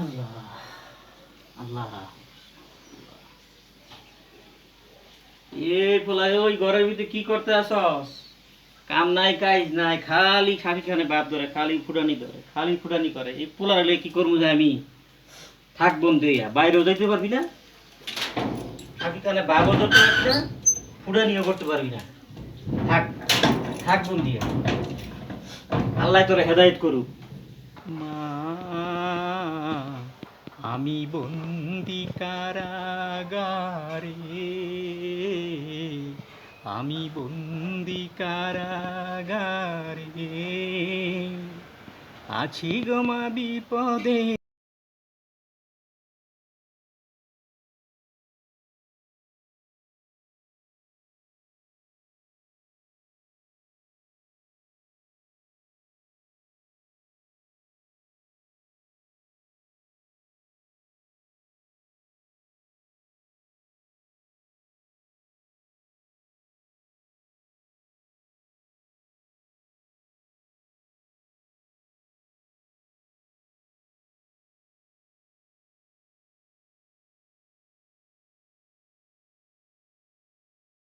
আল্লাহ আল্লাহ। পোলাই ওই ঘরের ভিতরে কি করতে কাম নাই, কাজ নাই, খালি খানে ধরে, খালি ফুটানি ধরে, খালি ফুটানি করে। কি করব যে আমি? থাক বাইরেও যাইতে পারবি না। বাবও ধরতে করতে পারবি না। থাক থাক আল্লাহ তোরে হেদায়েত করুক। মা। আমি বন্দি কারাগারে আমি বন্দি কারাগারে আছি গো মা বিপদে